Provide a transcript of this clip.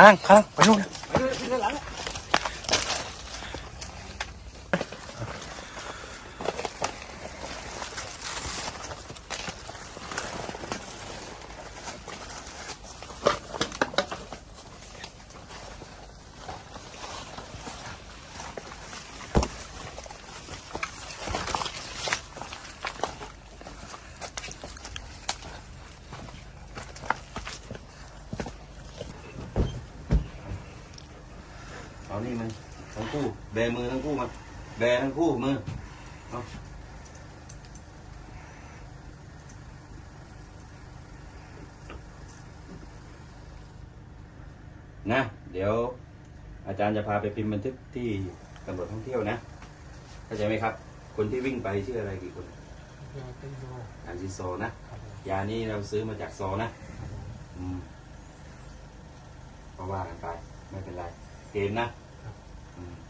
ข้างข้างไปนู่น ไปด้วยไปด้วยหลัง เอานี่มันทั้งคู่ แบมือทั้งคู่มา แบทั้งคู่มือเอานะ เดี๋ยว อาจารย์จะพาไปพิมพ์บันทึกที่ตำรวจท่องเที่ยวนะ เข้าใจไหมครับ คนที่วิ่งไปชื่ออะไรกี่คนยาเป็นโยาซิโซนะ ยานี้เราซื้อมาจากโซนะ อืมก็ว่ากันไป ไม่เป็นไร Game na. Ah. Hmm.